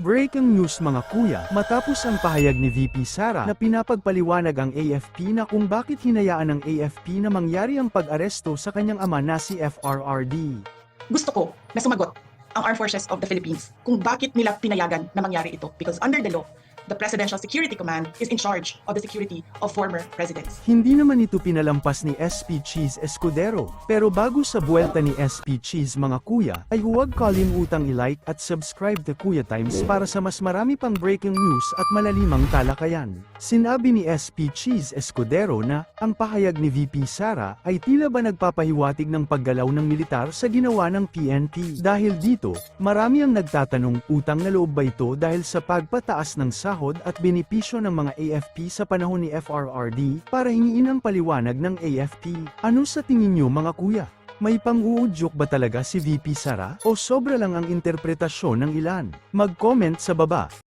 Breaking news mga kuya, matapos ang pahayag ni VP Sara na pinapagpaliwanag ang AFP na kung bakit hinayaan ng AFP na mangyari ang pag-aresto sa kanyang ama na si FRRD. gusto ko na sumagot ang Armed Forces of the Philippines kung bakit nila pinayagan na mangyari ito. Because under the law, the Presidential Security Command is in charge of the security of former presidents. Hindi naman ito pinalampas ni SP Cheese Escudero, pero bago sa buwelta ni SP Cheese mga kuya, ay huwag kalimutang i-like at subscribe to Kuya Times para sa mas marami pang breaking news at malalimang talakayan. Sinabi ni SP Cheese Escudero na, ang pahayag ni VP Sara ay tila ba nagpapahiwatig ng paggalaw ng militar sa ginawa ng PNP. Dahil dito, marami ang nagtatanong utang na loob ba ito dahil sa pagpataas ng sahod at benepisyo ng mga AFP sa panahon ni FRRD para hingiin ang paliwanag ng AFP. Ano sa tingin niyo mga kuya? May pang-uudyok ba talaga si VP Sara o sobra lang ang interpretasyon ng ilan? Mag-comment sa baba.